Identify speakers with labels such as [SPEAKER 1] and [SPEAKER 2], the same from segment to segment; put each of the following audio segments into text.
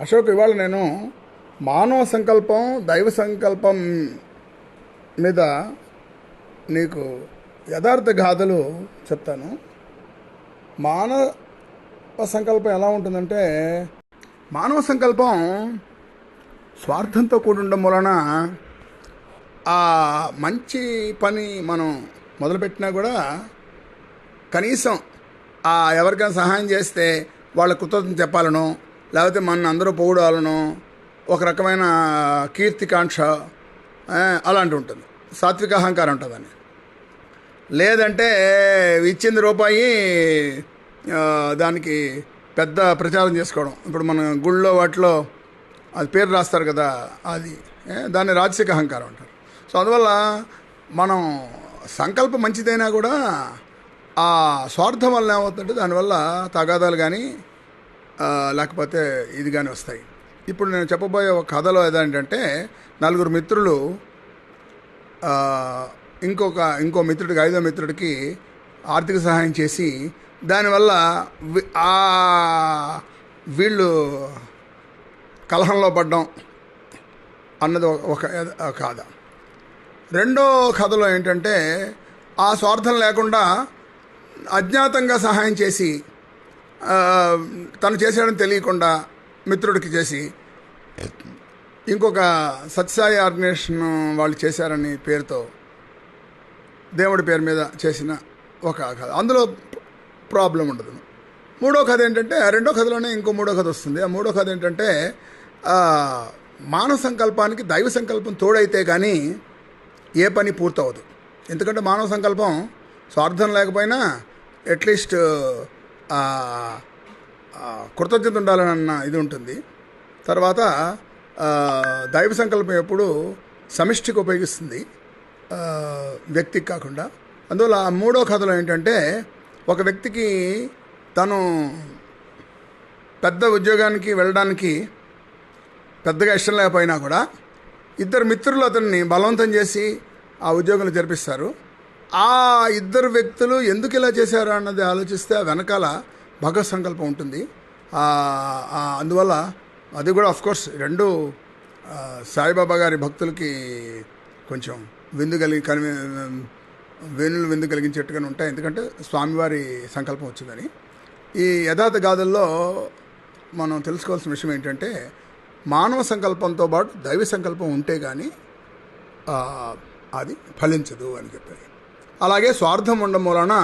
[SPEAKER 1] అశోక్ ఇవాళ నేను మానవ సంకల్పం దైవ సంకల్పం మీద నీకు యథార్థ గాథలు చెప్తాను. మానవ సంకల్పం ఎలా ఉంటుందంటే మానవ సంకల్పం స్వార్థంతో కూడి ఉండడం వలన ఆ మంచి పని మనం మొదలుపెట్టినా కూడా కనీసం ఆ ఎవరికైనా సహాయం చేస్తే వాళ్ళ కృతజ్ఞత చెప్పాలను లేకపోతే మన అందరూ పొగుడాలను ఒక రకమైన కీర్తికాంక్ష అలాంటి ఉంటుంది. సాత్విక అహంకారం ఉంటుందని లేదంటే ఇచ్చింది రూపాయి దానికి పెద్ద ప్రచారం చేసుకోవడం. ఇప్పుడు మన గుళ్ళో వాటిలో అది పేరు రాస్తారు కదా అది దాన్ని రాజసిక అహంకారం అంటారు. సో అందువల్ల మనం సంకల్పం మంచిదైనా కూడా ఆ స్వార్థం వల్ల ఏమవుతుందంటే దానివల్ల తగాదాలు కానీ లేకపోతే ఇది కానీ వస్తాయి. ఇప్పుడు నేను చెప్పబోయే ఒక కథలో ఏదంటే నలుగురు మిత్రులు ఇంకొక ఇంకో మిత్రుడికి ఐదో మిత్రుడికి ఆర్థిక సహాయం చేసి దానివల్ల ఆ వీళ్ళు కలహంలో పడ్డం అన్నది ఒక- ఒక కథ. రెండో కథలో ఏంటంటే ఆ స్వార్థం లేకుండా అజ్ఞాతంగా సహాయం చేసి తను చేశాడని తెలియకుండా మిత్రుడికి చేసి ఇంకొక సత్యసాయి ఆర్గనైజేషన్ వాళ్ళు చేశారని పేరుతో దేవుడి పేరు మీద చేసిన ఒక కథ. అందులో ప్రాబ్లం ఉండదు. మూడో కథ ఏంటంటే ఆ రెండో కథలోనే ఇంకో మూడో కథ వస్తుంది. ఆ మూడో కథ ఏంటంటే మానవ సంకల్పానికి దైవ సంకల్పం తోడైతే కానీ ఏ పని పూర్తవదు ఎందుకంటే మానవ సంకల్పం స్వార్థం లేకపోయినా అట్లీస్ట్ కృతజ్ఞత ఉండాలన్న ఇది ఉంటుంది. తర్వాత దైవ సంకల్పం ఎప్పుడు సమిష్టికి ఉపయోగిస్తుంది. వ్యక్తికి కాకుండా. అందువల్ల ఆ మూడో కథలో ఏంటంటే ఒక వ్యక్తికి తను పెద్ద ఉద్యోగానికి వెళ్ళడానికి పెద్దగా ఇష్టం లేకపోయినా కూడా ఇద్దరు మిత్రులు అతన్ని బలవంతం చేసి ఆ ఉద్యోగంలో జరిపిస్తారు ఆ ఇద్దరు వ్యక్తులు ఎందుకు ఇలా చేశారు అన్నది ఆలోచిస్తే ఆ వెనకాల భగవత్ సంకల్పం ఉంటుంది. అందువల్ల అది కూడా కోర్స్ రెండు సాయిబాబా గారి భక్తులకి కొంచెం విందు కలిగి కని వేణులు విందు కలిగించేట్టుగానే ఉంటాయి. ఎందుకంటే స్వామివారి సంకల్పం వచ్చిందని. ఈ యథార్థ గాథల్లో మనం తెలుసుకోవాల్సిన విషయం ఏంటంటే మానవ సంకల్పంతో పాటు దైవ సంకల్పం ఉంటే కానీ అది ఫలించదు అని చెప్పారు. అలాగే స్వార్థం ఉండడం వలన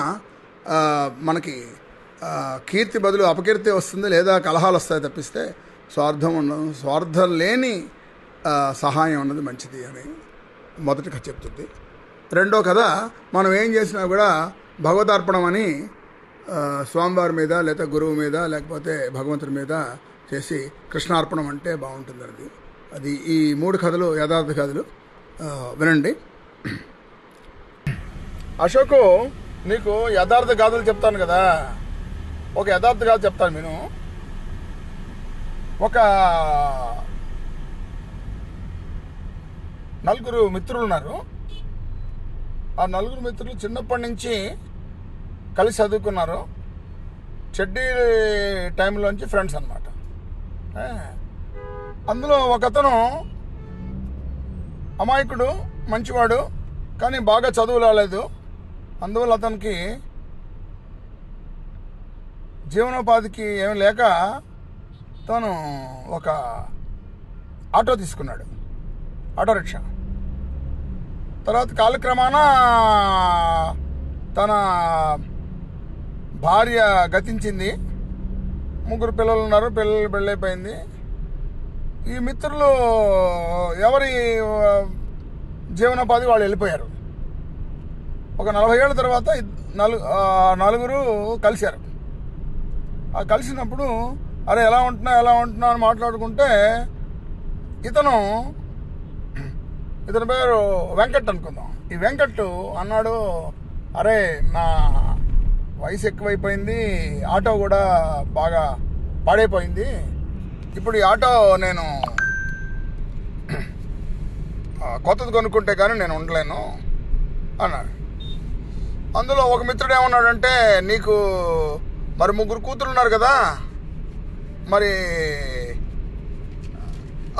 [SPEAKER 1] మనకి కీర్తి బదులు అపకీర్తి వస్తుంది లేదా కలహాలు వస్తాయి తప్పిస్తే స్వార్థం ఉండడం స్వార్థం లేని సహాయం ఉన్నది మంచిది అని మొదటి కథ చెప్తుంది. రెండో కథ మనం ఏం చేసినా కూడా భగవతార్పణం అని స్వామివారి మీద లేదా గురువు మీద లేకపోతే భగవంతుడి మీద చేసి కృష్ణార్పణం అంటే బాగుంటుంది అది అది ఈ మూడు కథలు యథార్థ కథలు. వినండి. అశోకు నీకు యథార్థ గాథలు చెప్తాను కదా. ఒక యథార్థ గాథ చెప్తాను నేను ఒక నలుగురు మిత్రులు ఉన్నారు. ఆ నలుగురు మిత్రులు చిన్నప్పటి నుంచి కలిసి చదువుకున్నారు. చెడ్డీ టైంలోంచి ఫ్రెండ్స్ అనమాట అందులో ఒకతను అమాయకుడు మంచివాడు కానీ బాగా చదువు రాలేదు. అందువల్ల అతనికి జీవనోపాధికి ఏమి లేక తను ఒక ఆటో తీసుకున్నాడు. Auto rickshaw. తర్వాత కాలక్రమాన తన భార్య గతించింది. ముగ్గురు పిల్లలు ఉన్నారు. పిల్లలు పెళ్ళైపోయింది. ఈ మిత్రులు ఎవరి జీవనోపాధి వాళ్ళు వెళ్ళిపోయారు. ఒక నలభై ఏళ్ళ తర్వాత ఇద్- నలు నలుగురు కలిశారు. ఆ కలిసినప్పుడు అరే ఎలా ఉంటున్నా ఎలా ఉంటున్నా అని మాట్లాడుకుంటే ఇతను ఇతని పేరు వెంకట్ అనుకుందాం. ఈ వెంకట్ అన్నాడు అరే నా వయసు ఎక్కువైపోయింది ఆటో కూడా బాగా పాడైపోయింది. ఇప్పుడు ఈ ఆటో నేను కొత్తది కొనుక్కుంటే కానీ నేను ఉండలేను అన్నాడు. అందులో ఒక మిత్రుడు ఏమన్నాడంటే నీకు మరి ముగ్గురు కూతురు ఉన్నారు కదా మరి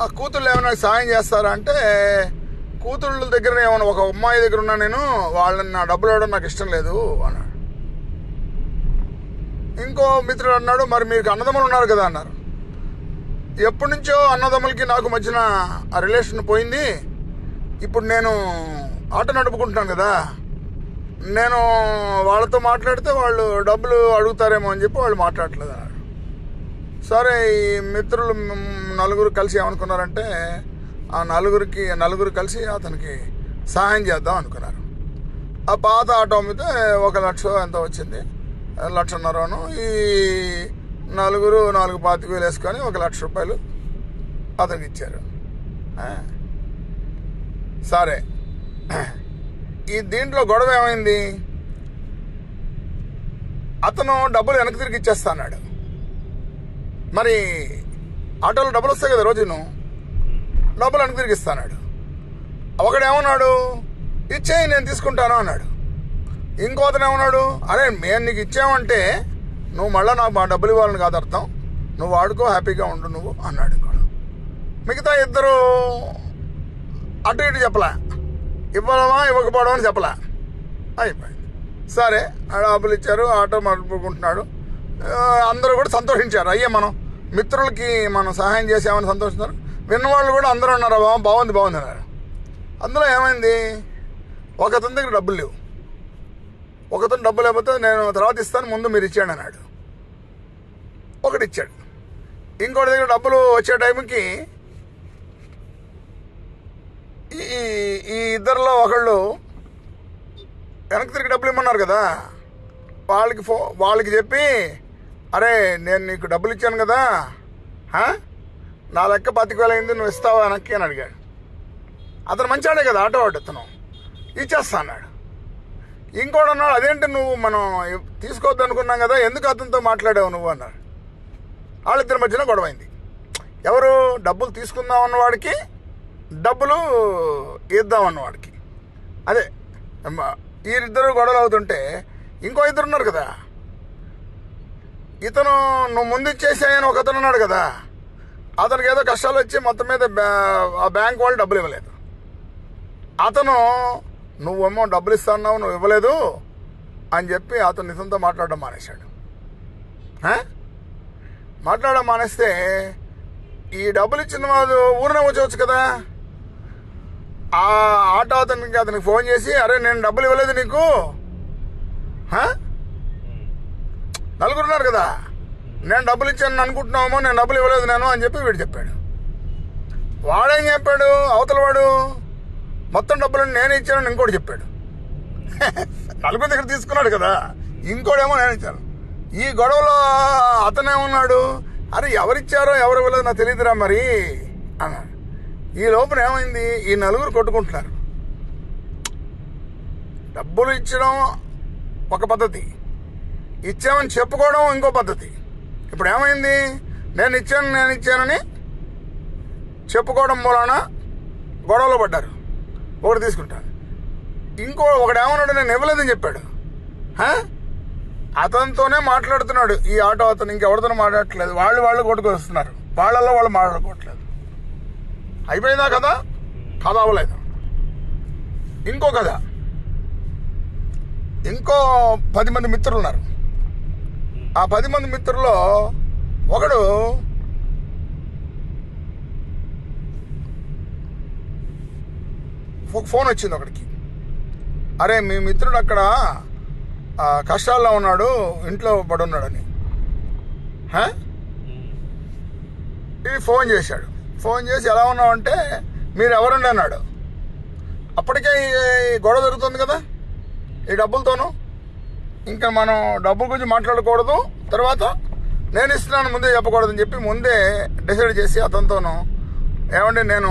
[SPEAKER 1] ఆ కూతుళ్ళు ఏమైనా సాయం చేస్తారా అంటే కూతుళ్ళ దగ్గర ఏమైనా ఒక అమ్మాయి దగ్గర ఉన్నా నేను వాళ్ళని నా డబ్బులు ఇవ్వడం నాకు ఇష్టం లేదు అన్నాడు. ఇంకో మిత్రుడు అన్నాడు మరి మీకు అన్నదమ్ములు ఉన్నారు కదా అన్నారు. ఎప్పటి నుంచో అన్నదమ్ములకి నాకు మధ్యన ఆ రిలేషన్ పోయింది. ఇప్పుడు నేను ఆటో నడుపుకుంటున్నాను కదా నేను వాళ్ళతో మాట్లాడితే వాళ్ళు డబ్బులు అడుగుతారేమో అని చెప్పి వాళ్ళు మాట్లాడలేదు అన్నాడు సరే ఈ మిత్రులు నలుగురు కలిసి ఏమనుకున్నారంటే ఆ నలుగురికి నలుగురు కలిసి అతనికి సహాయం చేద్దాం అనుకున్నారు. ఆ పాత ఆటో అమ్మితే ఒక లక్ష ఎంత వచ్చింది. లక్షన్నరను ఈ నలుగురు నాలుగు పాతిక వేలు వేసుకొని ఒక లక్ష రూపాయలు అతనికి ఇచ్చారు. సరే. ఈ దీంట్లో గొడవ ఏమైంది? అతను డబ్బులు వెనక్కి తిరిగి ఇచ్చేస్తా అన్నాడు మరి ఆటోలో డబ్బులు వస్తాయి కదా రోజును? డబ్బులు వెనక్కి తిరిగి ఇస్తాడు ఒకడు ఏమన్నాడు ఇచ్చేయి నేను తీసుకుంటాను అన్నాడు. ఇంకో అతను ఏమన్నాడు? అరే మేము నీకు ఇచ్చామంటే నువ్వు మళ్ళీ నాకు మా డబ్బులు ఇవ్వాలని కాదు అర్థం. నువ్వు వాడుకో హ్యాపీగా ఉండు నువ్వు అన్నాడు ఇంకోడు. మిగతా ఇద్దరు అటు ఇటు చెప్పలే. ఇవ్వడమా ఇవ్వకపోవడం అని చెప్పలే. అయిపోయింది. సరే డబ్బులు ఇచ్చారు ఆటో మడుపుకుంటున్నాడు అందరూ కూడా సంతోషించారు. అయ్యే మనం మిత్రులకి మనం సహాయం చేసామని సంతోషించారు విన్నవాళ్ళు కూడా అందరూ ఉన్నారు బాబు బాగుంది బాగుంది అన్నారు. అందులో ఏమైంది? ఒకతని దగ్గర డబ్బులు లేవు. ఒకతను డబ్బు లేకపోతే నేను తర్వాత ఇస్తాను ముందు మీరు ఇచ్చాడు అన్నాడు. ఒకటి ఇచ్చాడు. ఇంకోటి దగ్గర డబ్బులు వచ్చే టైంకి ఈ ఈ ఇద్దరిలో ఒకళ్ళు వెనక్కి తిరిగి డబ్బులు ఇమ్మన్నారు కదా. వాళ్ళకి ఫో వాళ్ళకి చెప్పి అరే నేను నీకు డబ్బులు ఇచ్చాను కదా. నా లెక్క పాతిక అయింది నువ్వు ఇస్తావా వెనక్కి? అని అడిగాడు. అతను మంచాడే కదా ఆటో వాడు ఇతను ఇచ్చేస్తా అన్నాడు. ఇంకోటి అన్నాడు అదేంటి నువ్వు మనం తీసుకోవద్దు అనుకున్నాం కదా ఎందుకు అతనితో మాట్లాడావు నువ్వు? అన్నాడు. వాళ్ళిద్దరి మధ్యన గొడవైంది. ఎవరు డబ్బులు తీసుకుందాం అన్నవాడికి డబ్బులు ఇద్దామన్న వాడికి. అదే వీరిద్దరు గొడవలు అవుతుంటే ఇంకో ఇద్దరు ఉన్నారు కదా. ఇతను నువ్వు ముందు ఇచ్చేసాయని ఒక అతను ఉన్నాడు కదా. అతనికి ఏదో కష్టాలు వచ్చి మొత్తం మీద ఆ బ్యాంక్ వాళ్ళు డబ్బులు ఇవ్వలేదు. అతను నువ్వేమో డబ్బులు ఇస్తాన్నావు నువ్వు ఇవ్వలేదు అని చెప్పి అతను నిజంతో మాట్లాడడం మానేశాడు. మాట్లాడడం మానేస్తే ఈ డబ్బులు ఇచ్చిన వాడు ఊరినే వచ్చవచ్చు కదా. ఆ ఆటో అతనికి అతనికి ఫోన్ చేసి అరే నేను డబ్బులు ఇవ్వలేదు నీకు. నలుగురున్నారు నలుగురు ఉన్నారు కదా. నేను డబ్బులు ఇచ్చాను అనుకుంటున్నామో నేను డబ్బులు ఇవ్వలేదు నేను అని చెప్పి వీడు చెప్పాడు. వాడేం చెప్పాడు? అవతల వాడు మొత్తం డబ్బులు నేను ఇచ్చానని ఇంకోటి చెప్పాడు. నలుగురు దగ్గర తీసుకున్నాడు కదా. ఇంకోడేమో నేను ఇచ్చాను. ఈ గొడవలో అతనేమన్నాడు? అరే ఎవరిచ్చారో ఎవరు ఇవ్వలేదు నాకు తెలియదురా మరి అన్నాడు. ఈ లోపల ఏమైంది? ఈ నలుగురు కొట్టుకుంటున్నారు. డబ్బులు ఇచ్చడం ఒక పద్ధతి. ఇచ్చామని చెప్పుకోవడం ఇంకో పద్ధతి. ఇప్పుడు ఏమైంది? నేను ఇచ్చాను నేను ఇచ్చానని చెప్పుకోవడం మూలాన గొడవలో పడ్డారు. ఒకటి తీసుకుంటాను ఇంకో ఒకడు ఏమన్నాడు నేను ఇవ్వలేదని చెప్పాడు. అతనితోనే మాట్లాడుతున్నాడు. ఈ ఆటో అతను ఇంకెవరితోనే మాట్లాడట్లేదు. వాళ్ళు వాళ్ళు కొట్టుకొస్తున్నారు. వాళ్ళల్లో వాళ్ళు మాట్లాడుకోవట్లేదు. అయిపోయిందా కదా కథ అవ్వలేదు. ఇంకో కథ. ఇంకో పది మంది మిత్రులు ఉన్నారు ఆ పది మంది మిత్రుల్లో ఒకడు ఒక ఫోన్ వచ్చింది ఒకడికి. అరే మీ మిత్రుడు అక్కడ కష్టాల్లో ఉన్నాడు ఇంట్లో పడి ఉన్నాడని హా? ఇది ఫోన్ చేశాడు. ఫోన్ చేసి ఎలా ఉన్నావంటే మీరు ఎవరండి అన్నాడు. అప్పటికే ఈ గొడవ జరుగుతుంది కదా ఈ డబ్బులతోనూ. ఇంకా మనం డబ్బుల గురించి మాట్లాడకూడదు. తర్వాత నేను ఇస్తున్నాను ముందే చెప్పకూడదని చెప్పి ముందే డిసైడ్ చేసి అతనితోనూ ఏమంటే నేను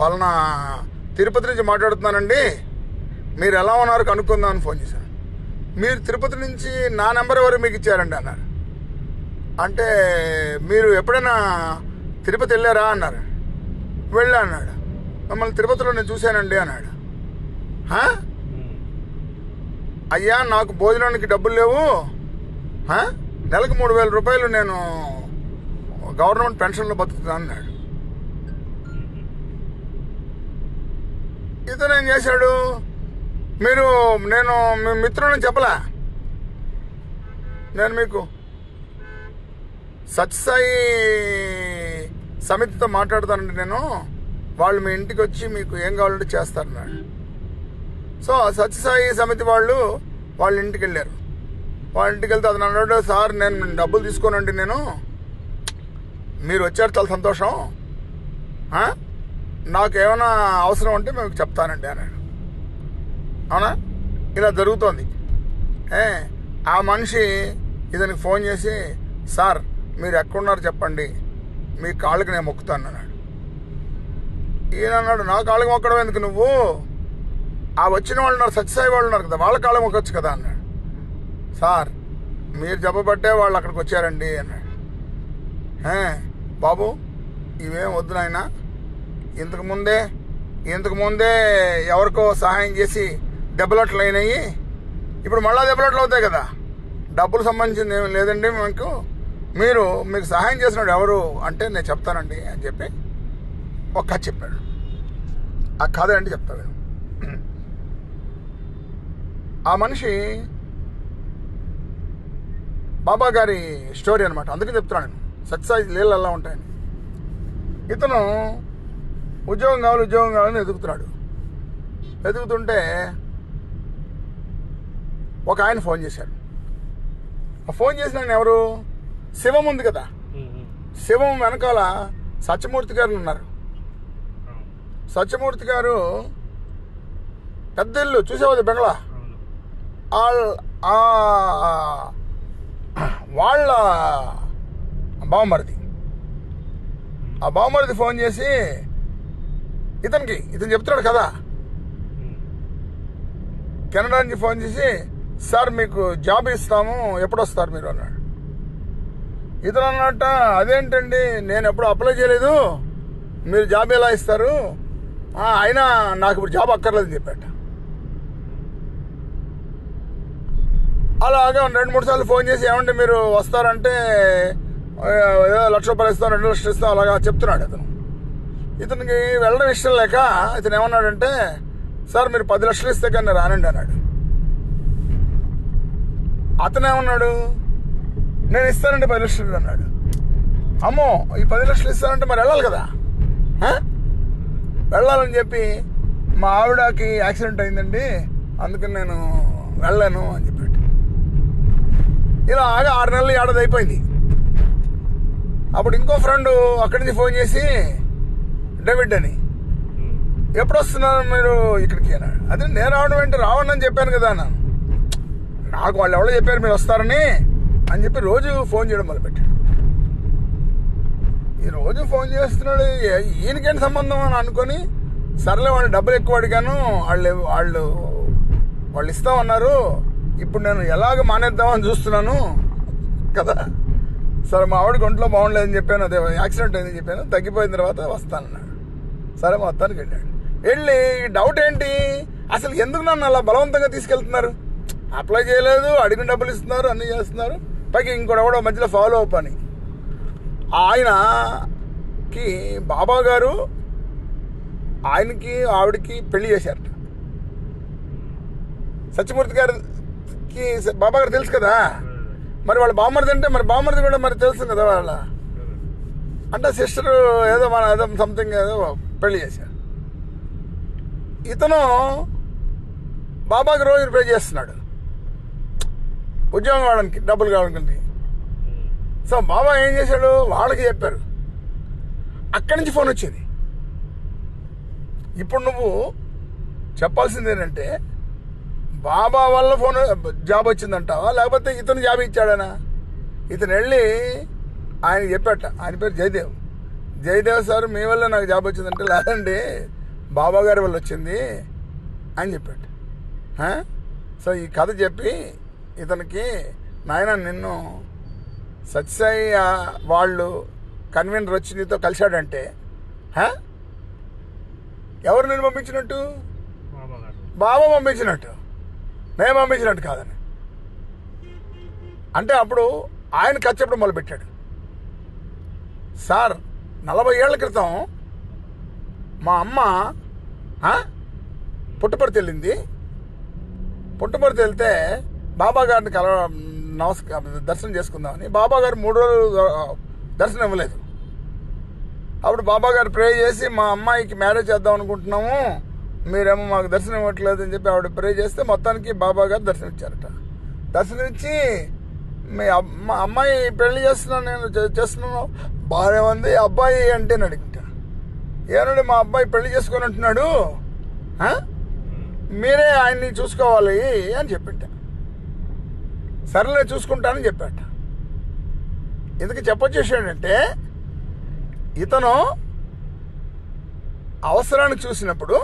[SPEAKER 1] పలానా తిరుపతి నుంచి మాట్లాడుతున్నానండి. మీరు ఎలా ఉన్నారు కనుక్కుందామని ఫోన్ చేశాను. మీరు తిరుపతి నుంచి నా నెంబర్ ఎవరు మీకు ఇచ్చారండి? అన్నారు. అంటే మీరు ఎప్పుడైనా తిరుపతి వెళ్ళారా అన్నారు. వెళ్ళా అన్నాడు. మిమ్మల్ని తిరుపతిలో నేను చూశానండి అన్నాడు. "హా? అయ్యా నాకు భోజనానికి డబ్బులు లేవు. హా? నెలకు మూడు వేల రూపాయలు నేను గవర్నమెంట్ పెన్షన్లో బతుకుతున్నాను అన్నాడు. ఇతను ఏం చేశాడు? మీరు నేను మీ మిత్రులని చెప్పలా? నేను మీకు సత్సాయి సమితితో మాట్లాడతానండి నేను. వాళ్ళు మీ ఇంటికి వచ్చి మీకు ఏం కావాలంటే చేస్తారన్నాడు సో సత్యసాయి సమితి వాళ్ళు వాళ్ళ ఇంటికి వెళ్ళారు. వాళ్ళ ఇంటికి వెళ్తే అతను అన్నాడు సార్ నేను డబ్బులు తీసుకోనండి నేను. మీరు వచ్చారు చాలా సంతోషం. నాకు ఏమైనా అవసరం ఉంటే మీకు చెప్తానండి అన్నాడు. అవునా? ఇలా జరుగుతోంది. ఏ ఆ మనిషి ఇతనికి ఫోన్ చేసి సార్ మీరు ఎక్కడున్నారు చెప్పండి. మీ కాళ్ళకి నేను మొక్కుతాను అన్నాడు. ఈయన అన్నాడు నా కాళ్ళకి మొక్కడం ఎందుకు నువ్వు? ఆ వచ్చిన వాళ్ళు ఉన్నారు సత్యసాయి వాళ్ళు ఉన్నారు కదా వాళ్ళ కాళ్ళకి మొక్కొచ్చు కదా అన్నాడు. సార్ మీరు చెప్పబట్టే వాళ్ళు అక్కడికి వచ్చారండి అన్నాడు. బాబు ఇవేం వద్దు నాయనా. ఇంతకు ముందే ఇంతకు ముందే ఎవరికో సహాయం చేసి డెబ్బలట్లు అయినాయి. ఇప్పుడు మళ్ళా దెబ్బలట్లు అవుతాయి కదా. డబ్బులు సంబంధించింది ఏమి లేదండి మీకు? మీరు మీకు సహాయం చేసినాడు ఎవరు అంటే నేను చెప్తానండి అని చెప్పి ఒక కథ చెప్పాడు. ఆ కథ అంటే చెప్తాను ఆ మనిషి బాబా గారి స్టోరీ అనమాట అందుకే చెప్తున్నాను నేను. సత్యసాయి లీలలు ఎలా ఉంటాయని. ఇతను ఉద్యోగం కావాలి ఉద్యోగం కావాలని ఎదుగుతున్నాడు. ఎదుగుతుంటే ఒక ఆయన ఫోన్ చేశాడు. ఆ ఫోన్ చేసిన ఎవరు? శివం ఉంది కదా. శివం వెనకాల సత్యమూర్తి గారు ఉన్నారు. సత్యమూర్తి గారు పెద్ద ఇల్లు చూసేవాది బెంగళ వాళ్ళ ఆ- వాళ్ళ బావమరిది. ఆ బావమరిది ఫోన్ చేసి ఇతనికి ఇతను చెప్తున్నాడు కదా. కెనడా నుంచి ఫోన్ చేసి సార్ మీకు జాబ్ ఇస్తాము ఎప్పుడు వస్తారు మీరు? అన్నాడు. ఇతను అన్నట్ట అదేంటండి నేను ఎప్పుడు అప్లై చేయలేదు మీరు జాబ్ ఎలా ఇస్తారు? అయినా నాకు ఇప్పుడు జాబ్ అక్కర్లేదని చెప్పాట. అలాగా రెండు మూడు సార్లు ఫోన్ చేసి ఏమంటే మీరు వస్తారంటే ఏదో లక్ష రూపాయలు ఇస్తాం రెండు లక్షలు ఇస్తాం అలాగా చెప్తున్నాడు ఇతను ఇతనికి వెళ్ళడం ఇష్టం లేక ఇతను ఏమన్నాడంటే సార్ మీరు పది లక్షలు ఇస్తే కానీ రానండి అన్నాడు. అతను ఏమన్నాడు? నేను ఇస్తానంటే పది లక్షలు అన్నాడు. అమ్మో ఈ పది లక్షలు ఇస్తానంటే మరి వెళ్ళాలి కదా? వెళ్ళాలని చెప్పి మా ఆవిడకి యాక్సిడెంట్ అయిందండి. అందుకని నేను వెళ్ళాను అని చెప్పాడు. ఇలా ఆగా ఆరు నెలలు ఏడాది అయిపోయింది. అప్పుడు ఇంకో ఫ్రెండ్ అక్కడి నుంచి ఫోన్ చేసి డేవిడ్ అని ఎప్పుడు వస్తున్నారు మీరు ఇక్కడికి? అన్నాడు. అదే నేను రావడం ఏంటి? అని చెప్పాను కదా అన్నాను. నాకు వాళ్ళు ఎవరో చెప్పారు మీరు వస్తారని. అని చెప్పి రోజు ఫోన్ చేయడం మొదలుపెట్టాడు. ఈ రోజు ఫోన్ చేస్తున్నాడు ఈయనకేంటి సంబంధం అని అనుకొని సర్లే వాళ్ళు డబ్బులు ఎక్కువ అడిగాను వాళ్ళు వాళ్ళు వాళ్ళు ఇస్తామన్నారు ఇప్పుడు నేను ఎలాగ మానేద్దామని చూస్తున్నాను కదా. సరే మా ఆవిడకి ఒంట్లో బాగుండలేదని చెప్పాను అదే యాక్సిడెంట్ అయిందని చెప్పాను తగ్గిపోయిన తర్వాత వస్తానన్నాడు. సరే మొత్తానికి వెళ్ళాడు. వెళ్ళి డౌట్ ఏంటి? అసలు ఎందుకు నన్ను అలా బలవంతంగా తీసుకెళ్తున్నారు? అప్లై చేయలేదు అడిగిన డబ్బులు ఇస్తున్నారు అన్నీ చేస్తున్నారు. పైకి ఇంకోటి ఎవడో మధ్యలో ఫాలో అప్ అని. ఆయనకి బాబా గారు ఆయనకి ఆవిడకి పెళ్ళి చేశారట. సత్యమూర్తి గారికి బాబా గారు తెలుసు కదా? మరి వాళ్ళ బామ్మరిది అంటే మరి బామ్మరిది కూడా మరి తెలుసు కదా వాళ్ళ? అంటే సిస్టర్ ఏదో మన ఏదో సంథింగ్ ఏదో పెళ్ళి చేశారు. ఇతను బాబాకి రోజు పే చేస్తున్నాడు. ఉద్యోగం కావడానికి డబ్బులు కావడానికి సో బాబా ఏం చేశాడు? వాళ్ళకి చెప్పారు. అక్కడి నుంచి ఫోన్ వచ్చింది. ఇప్పుడు నువ్వు చెప్పాల్సింది ఏంటంటే బాబా వల్ల ఫోన్ జాబ్ వచ్చిందంటావా? లేకపోతే ఇతను జాబ్ ఇచ్చాడనా? ఇతను వెళ్ళి ఆయన చెప్పాట. ఆయన పేరు జయదేవ్. జయదేవ్ సార్ మీ వల్ల నాకు జాబ్ వచ్చిందంటే లేదండి బాబా గారి వల్ల వచ్చింది అని చెప్పాడు. సో ఈ కథ చెప్పి ఇతనికి నాయన నిన్ను సత్యసాయి వాళ్ళు కన్వీనర్ వచ్చి నీతో కలిశాడంటే ఎవరు నేను పంపించినట్టు?
[SPEAKER 2] బాబా
[SPEAKER 1] పంపించినట్టు. నేను పంపించినట్టు కాదని. అంటే అప్పుడు ఆయన కచ్చప్పుడు మొదలుపెట్టాడు. సార్ నలభై ఏళ్ళ క్రితం మా అమ్మ ఆ, వెళ్ళింది పుట్టపర్తి వెళ్తే బాబా గారిని కల నమస్కారం దర్శనం చేసుకుందామని బాబా గారు మూడు రోజులు దర్శనం ఇవ్వలేదు. అప్పుడు బాబా గారు ప్రే చేసి మా అమ్మాయికి మ్యారేజ్ చేద్దాం అనుకుంటున్నాము మీరేమో మాకు దర్శనం ఇవ్వట్లేదు అని చెప్పి ఆవిడ ప్రే చేస్తే మొత్తానికి బాబా గారు దర్శనం ఇచ్చారట. దర్శనం ఇచ్చి మీ అమ్మ మా అమ్మాయి పెళ్ళి చేస్తున్నాను నేను చేస్తున్నాను బాగానే ఉంది అబ్బాయి అంటే అని అడిగింటా. ఏనండి మా అబ్బాయి పెళ్ళి చేసుకొని ఉంటున్నాడు? మీరే ఆయన్ని చూసుకోవాలి అని చెప్పింటా. సరేలే చూసుకుంటానని చెప్పాట. ఎందుకు చెప్పొచ్చేసాడంటే ఇతను అవసరాన్ని చూసినప్పుడు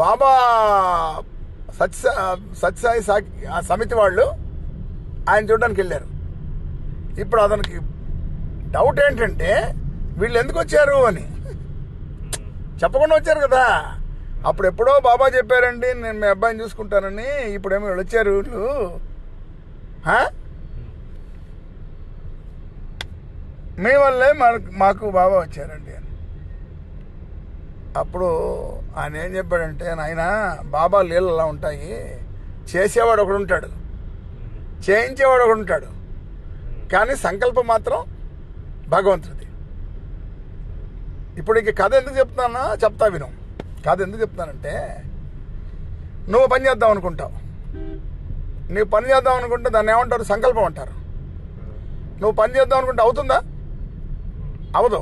[SPEAKER 1] బాబా సత్య సత్యసాయి సాకి ఆ సమితి వాళ్ళు ఆయన చూడడానికి వెళ్ళారు. ఇప్పుడు అతనికి డౌట్ ఏంటంటే వీళ్ళు ఎందుకు వచ్చారు అని. చెప్పకుండా వచ్చారు కదా. అప్పుడు ఎప్పుడో బాబా చెప్పారండి నేను మీ అబ్బాయిని చూసుకుంటానని. ఇప్పుడేమో వెళ్ళొచ్చారు వచ్చారు వీళ్ళు మీ వల్లే మాకు బాబా వచ్చారండి అని. అప్పుడు ఆయన ఏం చెప్పాడంటే నాయన బాబా నీళ్ళు అలా ఉంటాయి. చేసేవాడు ఒకడు ఉంటాడు. చేయించేవాడు ఒకడు ఉంటాడు. కానీ సంకల్పం మాత్రం భగవంతుడిది. ఇప్పుడు ఇంక కథ ఎందుకు చెప్తానా? చెప్తా విను. కాదు ఎందుకు చెప్తానంటే నువ్వు పని చేద్దాం అనుకుంటావు. నువ్వు పని చేద్దాం అనుకుంటే దాన్ని ఏమంటారు? సంకల్పం అంటారు. నువ్వు పని చేద్దాం అనుకుంటే అవుతుందా? అవదు.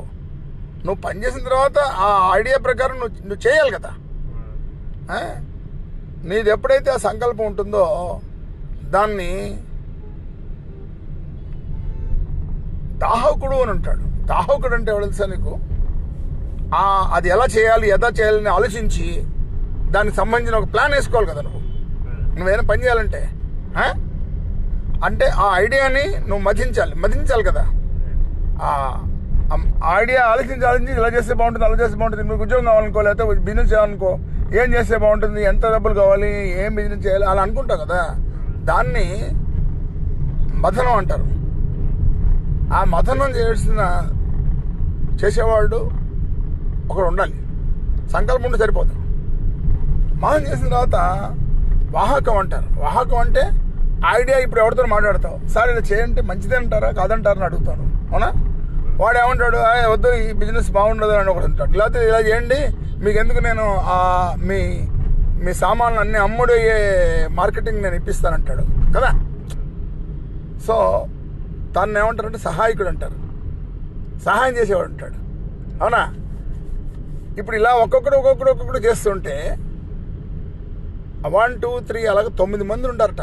[SPEAKER 1] నువ్వు పని చేసిన తర్వాత ఆ ఐడియా ప్రకారం నువ్వు నువ్వు చేయాలి కదా. నీది ఎప్పుడైతే ఆ సంకల్పం ఉంటుందో దాన్ని దాహకుడు అని ఉంటాడు దాహకుడు అంటే ఎవరు తెలుసా నీకు? అది ఎలా చేయాలి ఎలా చేయాలని ఆలోచించి దానికి సంబంధించిన ఒక ప్లాన్ వేసుకోవాలి కదా నువ్వు. నువ్వేమైనా పని చేయాలంటే అంటే ఆ ఐడియాని నువ్వు మధించాలి మధించాలి కదా. ఆ ఐడియా ఆలోచించి ఆలోచించి ఇలా చేస్తే బాగుంటుంది అలా చేస్తే బాగుంటుంది మీకు ఉద్యోగం కావాలనుకో లేకపోతే బిజినెస్ చేయాలనుకో ఏం చేస్తే బాగుంటుంది ఎంత డబ్బులు కావాలి ఏం బిజినెస్ చేయాలి అలా అనుకుంటావు కదా. దాన్ని మథనం అంటారు. ఆ మథనం చేసిన చేసేవాడు ఒకడు ఉండాలి. సంకల్పం ఉంటే సరిపోతాం. మనం చేసిన తర్వాత వాహకం అంటారు. వాహకం అంటే ఐడియా ఇప్పుడు ఎవరితో మాట్లాడతావు? సార్ ఇలా చేయంటే మంచిదే అంటారా కాదంటారని అడుగుతాను. అవునా? వాడు ఏమంటాడు? వద్దు ఈ బిజినెస్ బాగుండదు అని ఒకటి అంటాడు. లేకపోతే ఇలా చేయండి మీకు ఎందుకు నేను మీ మీ సామాన్లు అన్ని అమ్ముడు అయ్యే మార్కెటింగ్ నేను ఇప్పిస్తానంటాడు. కదా? సో తను ఏమంటారంటే సహాయకుడు అంటారు. సహాయం చేసేవాడు అంటాడు. అవునా? ఇప్పుడు ఇలా ఒక్కొక్కడు ఒక్కొక్కడు ఒక్కొక్కడు చేస్తుంటే వన్ టూ త్రీ అలాగే తొమ్మిది మంది ఉంటారట.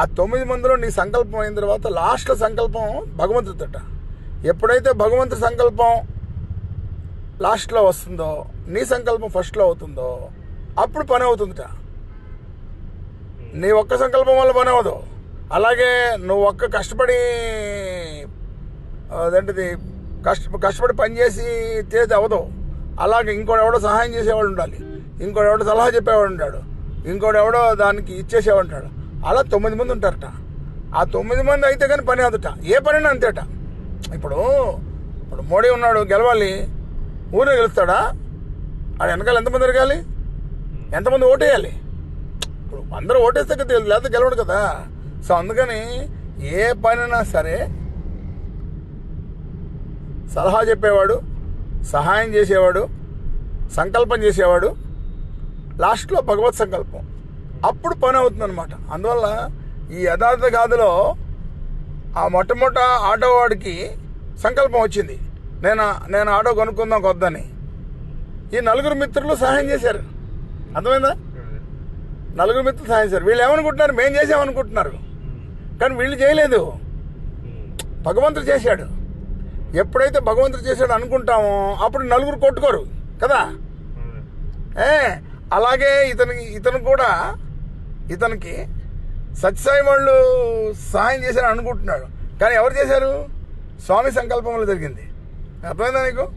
[SPEAKER 1] ఆ తొమ్మిది మందిలో నీ సంకల్పం అయిన తర్వాత లాస్ట్లో సంకల్పం భగవంతుడితోట. ఎప్పుడైతే భగవంతు సంకల్పం లాస్ట్లో వస్తుందో నీ సంకల్పం ఫస్ట్లో అవుతుందో అప్పుడు పని అవుతుందిట. నీ ఒక్క సంకల్పం వల్ల పని అవ్వదు. అలాగే నువ్వు ఒక్క కష్టపడి అదేంటిది కష్ట కష్టపడి పని చేసి చేసి అవ్వదు. అలాగే ఇంకోడెవడో సహాయం చేసేవాడు ఉండాలి. ఇంకోడెవడో సలహా చెప్పేవాడు ఉంటాడు ఇంకోడెవడో దానికి ఇచ్చేసేవాడు ఉంటాడు. అలా తొమ్మిది మంది ఉంటారట. ఆ తొమ్మిది మంది అయితే కానీ పని అదుట. ఏ పని అంతేట. ఇప్పుడు ఇప్పుడు మోడీ ఉన్నాడు గెలవాలి. ఊరే గెలుస్తాడా? ఆడ వెనకాల ఎంతమంది తిరగాలి? ఎంతమంది ఓటేయాలి? ఇప్పుడు అందరూ ఓటేస్తే కదా లేకపోతే గెలవడు కదా. సో అందుకని ఏ పనైనా సరే సలహా చెప్పేవాడు సహాయం చేసేవాడు సంకల్పం చేసేవాడు లాస్ట్లో భగవత్ సంకల్పం. అప్పుడు పని అవుతుందన్నమాట. అందువల్ల ఈ యథార్థ గాథలో ఆ మొట్టమొదట ఆటో వాడికి సంకల్పం వచ్చింది. నేను నేను ఆటో కొనుక్కుందాం కొద్దని. ఈ నలుగురు మిత్రులు సహాయం చేశారు. అర్థమైందా? నలుగురు మిత్రులు సహాయం చేశారు. వీళ్ళు ఏమనుకుంటున్నారు? మేం చేసామనుకుంటున్నారు. కానీ వీళ్ళు చేయలేదు. భగవంతుడు చేశాడు. ఎప్పుడైతే భగవంతుడు చేశాడు అనుకుంటామో అప్పుడు నలుగురు కొట్టుకోరు కదా? ఏ అలాగే ఇతనికి ఇతను కూడా ఇతనికి సత్యసాయి వాళ్ళు సహాయం చేశారు అనుకుంటున్నాడు. కానీ ఎవరు చేశారు? స్వామి సంకల్పంలో జరిగింది. అర్థమైందా నీకు?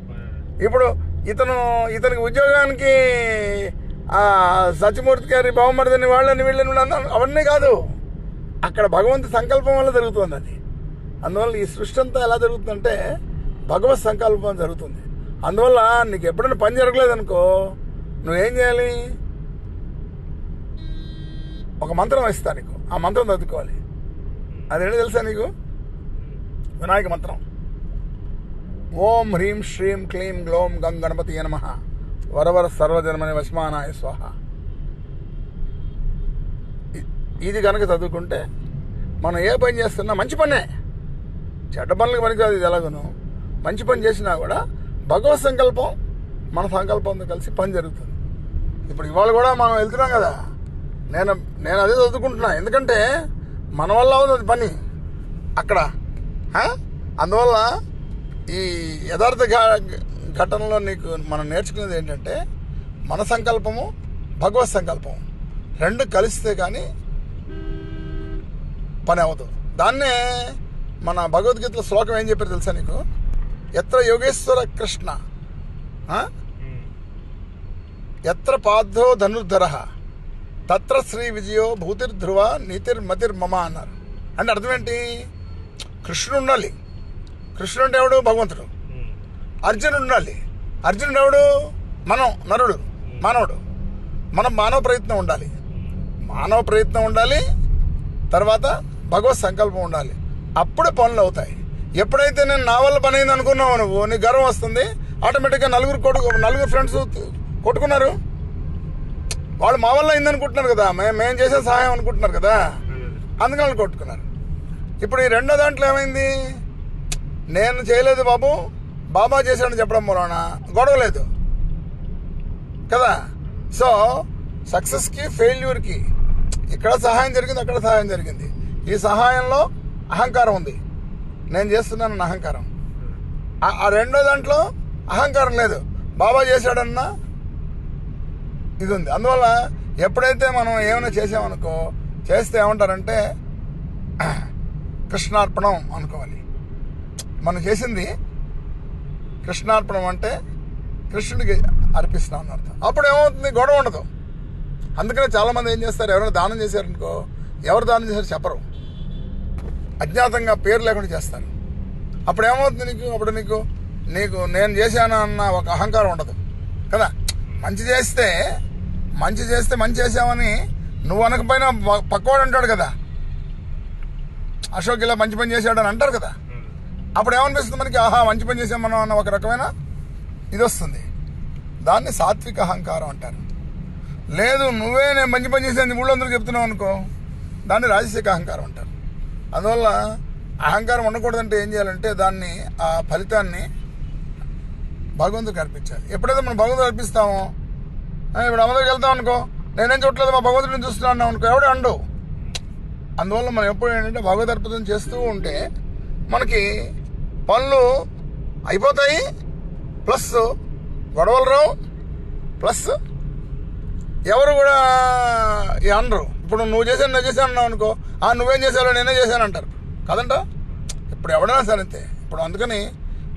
[SPEAKER 1] ఇప్పుడు ఇతను ఇతనికి ఉద్యోగానికి సత్యమూర్తి గారి బావమరిదని వాళ్ళని వీళ్ళని అవన్నీ కాదు. అక్కడ భగవంతు సంకల్పం వల్ల జరుగుతుంది అది. అందువల్ల ఈ సృష్టి అంతా ఎలా జరుగుతుందంటే భగవత్ సంకల్పం జరుగుతుంది. అందువల్ల నీకు ఎప్పుడైనా పని జరగలేదనుకో నువ్వేం చేయాలి? ఒక మంత్రం ఇస్తా నీకు. ఆ మంత్రం చదువుకోవాలి. అదేంటి తెలుసా నీకు? వినాయక మంత్రం. ఓం హ్రీం శ్రీం క్లీం గ్లోం గం గణపతి నమ. వరవర సర్వజన్మని వశమానాయ స్వాహ. ఇది కనుక చదువుకుంటే మనం ఏ పని చేస్తున్నా మంచి పనే. చెడ్డ పనులకు పనికిరాదు ఇది ఎలాగను. మంచి పని చేసినా కూడా భగవత్ సంకల్పం మన సంకల్పంతో కలిసి పని జరుగుతుంది. ఇప్పుడు ఇవాళ కూడా మనం వెళ్తున్నాం కదా. నేను నేను అదే చదువుకుంటున్నా. ఎందుకంటే మన వల్ల అవుతుంది పని. అక్కడ అందువల్ల ఈ యథార్థ ఘటనలో నీకు మనం నేర్చుకునేది ఏంటంటే మన సంకల్పము భగవత్ సంకల్పం. రెండు కలిస్తే కానీ పని అవ్వదు. దాన్నే మన భగవద్గీతలో శ్లోకం ఏం చెప్పారు తెలుసా నీకు? ఎత్ర యోగేశ్వర కృష్ణ? ఎత్ర పార్థో ధనుర్ధర తత్ర శ్రీ విజయో భూతిర్ధ్రువ నీతిర్మతిర్మమ అన్నారు. అంటే అర్థం ఏంటి కృష్ణుడు ఉండాలి. కృష్ణుడు అంటే ఎవడు? భగవంతుడు. అర్జునుడు ఉండాలి. అర్జునుడు ఎవడు? మనం నరుడు మానవుడు. మనం మానవ ప్రయత్నం ఉండాలి. మానవ ప్రయత్నం ఉండాలి. తర్వాత భగవత్ సంకల్పం ఉండాలి. అప్పుడే పనులు అవుతాయి. ఎప్పుడైతే నేను నా వల్ల పని అయింది అనుకున్నావు నువ్వు నీ గర్వం వస్తుంది ఆటోమేటిక్గా నలుగురు కొడుకు నలుగురు ఫ్రెండ్స్ కొట్టుకున్నారు. వాళ్ళు మా వల్ల అయిందనుకుంటున్నారు కదా మేము మేము చేసే సహాయం అనుకుంటున్నారు కదా అందుకని వాళ్ళు కొట్టుకున్నారు. ఇప్పుడు ఈ రెండో దాంట్లో ఏమైంది? నేను చేయలేదు బాబు బాబా చేశాడని చెప్పడం మూలన గొడవ లేదు. కదా? సో సక్సెస్కి ఫెయిల్యూర్కి ఇక్కడ సహాయం జరిగింది అక్కడ సహాయం జరిగింది. ఈ సహాయంలో అహంకారం ఉంది. నేను చేస్తున్నానన్న అహంకారం. ఆ- ఆ రెండో దాంట్లో అహంకారం లేదు. బాబా చేశాడన్న ఇది ఉంది అందువల్ల ఎప్పుడైతే మనం ఏమైనా చేసామనుకో చేస్తే ఏమంటారంటే కృష్ణార్పణం అనుకోవాలి. మనం చేసింది కృష్ణార్పణం అంటే కృష్ణుడికి అర్పిస్తున్నాం అని అర్థం. అప్పుడు ఏమవుతుంది? గొడవ ఉండదు. అందుకనే చాలామంది ఏం చేస్తారు? ఎవరైనా దానం చేశారనుకో ఎవరు దానం చేశారు చెప్పరు. అజ్ఞాతంగా పేరు లేకుండా చేస్తాను అప్పుడు ఏమవుతుంది నీకు? అప్పుడు నీకు నీకు నేను చేశాను అన్న ఒక అహంకారం ఉండదు. కదా? మంచి చేస్తే మంచి చేస్తే మంచి చేసామని నువ్వు అనకపోయినా పక్కవాడు అంటాడు కదా. అశోక్ ఇలా మంచి పని చేశాడు అని అంటారు కదా. అప్పుడు ఏమనిపిస్తుంది మనకి? ఆహా మంచి పని చేసాం మనం అన్న ఒక రకమైన ఇది వస్తుంది దాన్ని సాత్విక అహంకారం అంటారు. లేదు నువ్వే నేను మంచి పని చేశాను ఊళ్ళందరూ చెప్తున్నావు అనుకో దాన్ని రాజశేఖ అహంకారం అంటారు. అందువల్ల అహంకారం ఉండకూడదంటే ఏం చేయాలంటే దాన్ని ఆ ఫలితాన్ని భగవంతుడికి అర్పించాలి. ఎప్పుడైతే మనం భగవంతుడు అర్పిస్తామో ఇప్పుడు అమ్మదరికి వెళ్తాం అనుకో నేనేం చూడలేదు మా భగవంతుడిని చూస్తున్నాను అనుకో ఎవడే అండు అందువల్ల మనం ఎప్పుడు ఏంటంటే భగవద్ అర్పితం చేస్తూ ఉంటే మనకి పనులు అయిపోతాయి ప్లస్ గొడవలు రావు ప్లస్ ఎవరు కూడా ఈ అనరు. ఇప్పుడు నువ్వు చేశాను నేను చేశాను అన్నావు అనుకో ఆ నువ్వేం చేశావు నేనే చేశాను అంటారు. కదంట ఇప్పుడు ఎవడైనా సరే అంతే. ఇప్పుడు అందుకని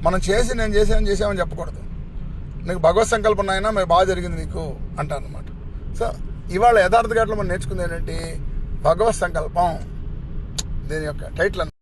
[SPEAKER 1] మనం చేసి నేను చేశాను చేసామని చెప్పకూడదు. నీకు భగవత్ సంకల్పం అయినా మేము బాగా జరిగింది నీకు అంటారు అనమాట సో ఇవాళ యథార్థ ఘాట్లో మనం నేర్చుకుంది ఏంటంటే భగవత్ సంకల్పం. దీని యొక్క టైటిల్